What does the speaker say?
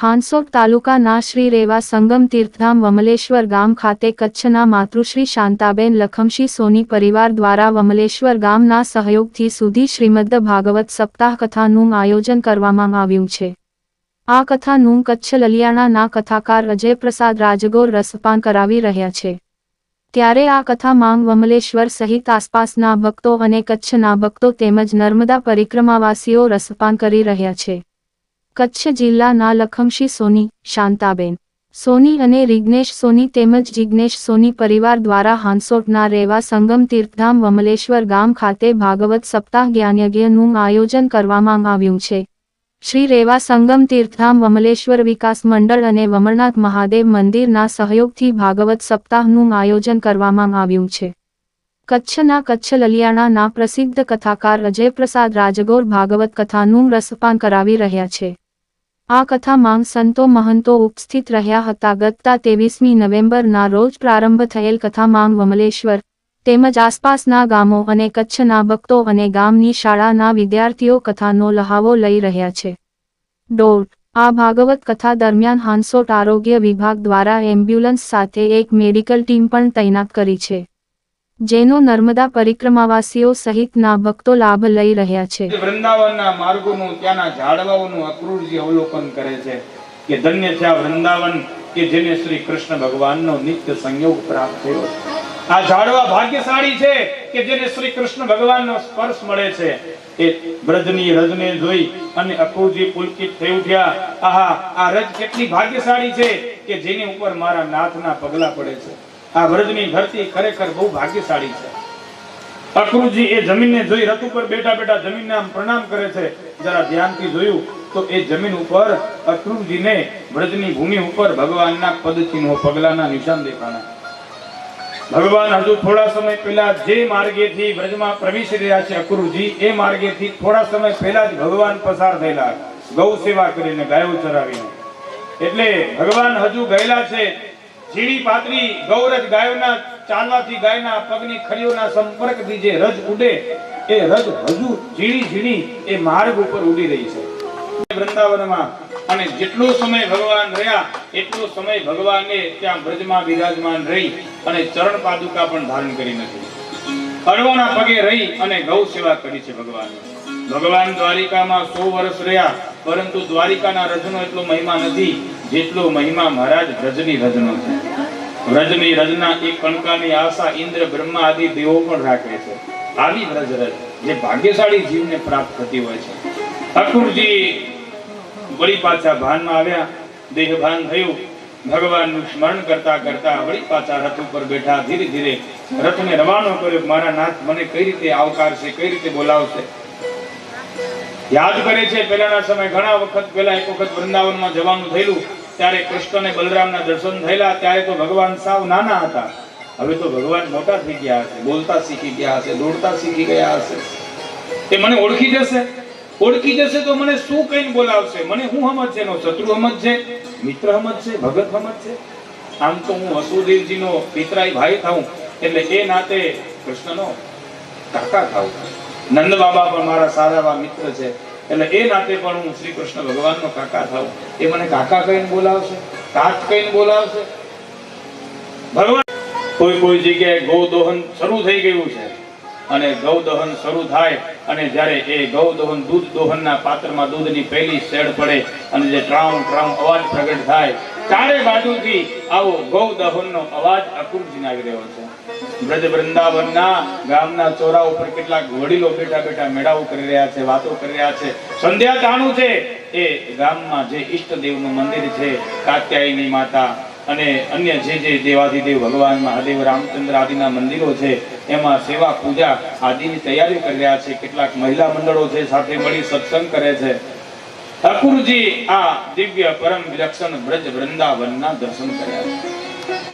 હાંસોટ તાલુકાના શ્રી રેવા સંગમ તીર્થધામ વમલેશ્વર ગામ ખાતે કચ્છના માતૃશ્રી શાંતાબેન લખમશી સોની પરિવાર દ્વારા વમલેશ્વર ગામના સહયોગથી સુધી શ્રીમદ્દ ભાગવત સપ્તાહ કથાનું આયોજન કરવામાં આવ્યું છે. આ કથાનું કચ્છ લલિયાણાના કથાકાર અજયપ્રસાદ રાજગોર રસપાન કરાવી રહ્યા છે. ત્યારે આ કથા માંગ વમલેશ્વર સહિત આસપાસના ભક્તો અને કચ્છના ભક્તો તેમજ નર્મદા પરિક્રમાવાસીઓ રસપાન કરી રહ્યા છે. કચ્છ જિલ્લાના લખમશી સોની, શાંતાબેન. સોની અને રિગ્નેશ સોની તેમજ જિગ્નેશ સોની પરિવાર દ્વારા હાંસોટના રેવા સંગમ તીર્થધામ વમલેશ્વર ગામ ખાતે ભાગવત સપ્તાહ જ્ઞાનયજ્ઞનું આયોજન કરવામાં આવ્યું છે. શ્રી રેવા સંગમ તીર્થધામ વમલેશ્વર વિકાસ મંડળ અને વમરનાથ મહાદેવ મંદિરના સહયોગથી ભાગવત સપ્તાહનું આયોજન કરવામાં આવ્યું છે. કચ્છના કચ્છ લલિયાણાના પ્રસિદ્ધ કથાકાર અજયપ્રસાદ રાજગોર ભાગવત કથાનું રસપાન કરાવી રહ્યા છે. આ કથા માંગ સંતો મહંતો ઉપસ્થિત રહ્યા હતા. ગતતા ત્રેવીસમી નવેમ્બરના રોજ પ્રારંભ થયેલ કથા માંગ વમલેશ્વર તેમજ આસપાસના ગામો અને કચ્છના ભક્તો અને ગામની શાળાના વિદ્યાર્થીઓ કથાનો લહાવો લઈ રહ્યા છે. ડોટ આ ભાગવત કથા દરમિયાન હાંસોટ આરોગ્ય વિભાગ દ્વારા એમ્બ્યુલન્સ સાથે એક મેડિકલ ટીમ પણ તૈનાત કરી છે. જેનો નર્મદા પરિક્રમાવાસીઓ સહિતના ભક્તો લાભ લઈ રહ્યા છે. વૃંદાવનના માર્ગોનું, ત્યાંના ઝાડવાઓનું અક્રૂરજી અવલોકન કરે છે, કે ધન્ય છે આ વૃંદાવન કે જેને શ્રી કૃષ્ણ ભગવાનનો નિત્ય સંયોગ પ્રાપ્ત થયો આ ઝાડવા ભાગ્યશાળી છે કે જેને શ્રી કૃષ્ણ ભગવાનનો સ્પર્શ મળે છે? એ બ્રજની રજને જોઈ અને અક્રૂરજી પુલકિત થઈ ઉઠ્યા. આહા, આ રજ કેટલી ભાગ્યશાળી છે કે જેની ઉપર મારા નાથના પગલા પડે છે? આ વ્રજની ધરતી ખરેખર બહુ ભાગ્યશાળી છે. અકરુજી એ જમીનને જોઈ રથ ઉપર બેઠા બેઠા જમીનને આમ પ્રણામ કરે છે. જરા ધ્યાનથી જોયું તો એ જમીન ઉપર અકરુજીને વ્રજની ભૂમિ ઉપર ભગવાનના પદચિહ્નો પગલાના નિશાન દેખાણા. ભગવાન હજુ થોડા સમય પહેલા જે માર્ગેથી વ્રજમાં પ્રવેશી રહ્યા છે અકરુજી એ માર્ગેથી થોડા સમય પહેલા જ ભગવાન પસાર થયેલા. ગૌ સેવા કરીને ગાયો ચરાવીને. એટલે ભગવાન હજુ ગયેલા છે. ઝીણી પાતળી ગૌરજ ગાયોના ચાલવાથી ગાયના પગની ખડીઓના સંપર્કથી જે રજ ઉડે, એ રજ હજુ ઝીણી ઝીણી એ માર્ગ ઉપર ઉડી રહી છે. વૃંદાવનમાં અને જેટલો સમય ભગવાન રહ્યા, એટલો સમય ભગવાને ત્યાં બ્રજમાં બિરાજમાન રહી અને ચરણ પાદુકા પણ ધારણ કરી નથી અળવાના પગે રહી અને ગૌ સેવા કરી છે ભગવાન. ભગવાન દ્વારિકામાં સો વર્ષ રહ્યા, પરંતુ દ્વારિકાના રજનો એટલો મહિમા નથી જેટલો મહિમા મહારાજ વ્રજની રજનો છે. વ્રજની રજના એક કણકાની આશા ઇન્દ્ર બ્રહ્મા આદિ દેવો પણ રાખે છે. આવી વ્રજ રજ, જે ભાગ્યશાળી જીવને પ્રાપ્ત થતી હોય છે. ઠાકુરજી વળી પાછા ભાનમાં આવ્યા. દેહ ભાન થયું. ભગવાનનું સ્મરણ કરતા કરતા વળી પાછા રથ ઉપર બેઠા. ધીરે ધીરે રથને રવાનો કર્યો. મારા નાથ, મને કઈ રીતે આવકારશે? કઈ રીતે બોલાવશે? યાદ કરે છે, પહેલાના સમય ઘણા વખત, પહેલા એક વખત વૃંદાવનમાં જવાનું થયેલું. ત્યારે કૃષ્ણ અને બલરામના દર્શન થયેલા, ત્યારે તો ભગવાન સાવ નાના હતા. હવે તો ભગવાન મોટા થઈ ગયા હશે, બોલતા શીખી ગયા હશે, દોડતા શીખી ગયા હશે. તે મને ઓળખી જશે. ઓળખી જશે તો મને શું કહીને બોલાવશે? મને હું સમજ છે? એનો શત્રુ સમજ છે? મિત્ર સમજ છે? ભગત સમજ છે? આમ તો હું વસુદેવજીનો પિતરાય ભાઈ થાઉં, એટલે એ નાતે કૃષ્ણનો કાકા થાઉં. નંદ બાબા પણ મારા સારા એવા મિત્ર છે. એટલે એ નાતે પણ હું શ્રી કૃષ્ણ ભગવાનનો કાકા થાઉં. એ મને કાકા કહીને બોલાવશે કાક કહીને બોલાવશે. ભગવાન કોઈ કોઈ જગ્યાએ ગૌ દોહન શરૂ થઈ ગયું છે. અને ગૌ દહન શરૂ થાય અને જ્યારે એ ગૌ દહન દૂધ દોહનના પાત્રમાં દૂધની પહેલી શેડ પડે અને જે ટ્રાઉન ટ્રાઉન અવાજ પ્રગટ થાય, ચારે બાજુથી આવો ગૌ દહનનો અવાજ અકુરજીને આવી રહ્યો છે. બ્રજ વૃંદાવનના ગામના ચોરા ઉપર કેટલાક વડીલો બેઠા બેઠા મેળાઓ કરી રહ્યા છે, વાતો કરી રહ્યા છે. સંધ્યા જાણું છે. એ ગામમાં જે ઈષ્ટદેવનું મંદિર છે, કાત્યાયની માતા અને અન્ય જે જે દેવાધિદેવ ભગવાન મહાદેવ રામચંદ્ર આદિના મંદિરો છે, એમાં સેવા પૂજા આદિની તૈયારી કરી રહ્યા છે. કેટલાક મહિલા મંડળો છે, સાથે મળી સત્સંગ કરે છે. ઠાકુરજી આ દિવ્ય પરમ વિલક્ષણ બ્રજ વૃંદાવનના દર્શન કર્યા છે.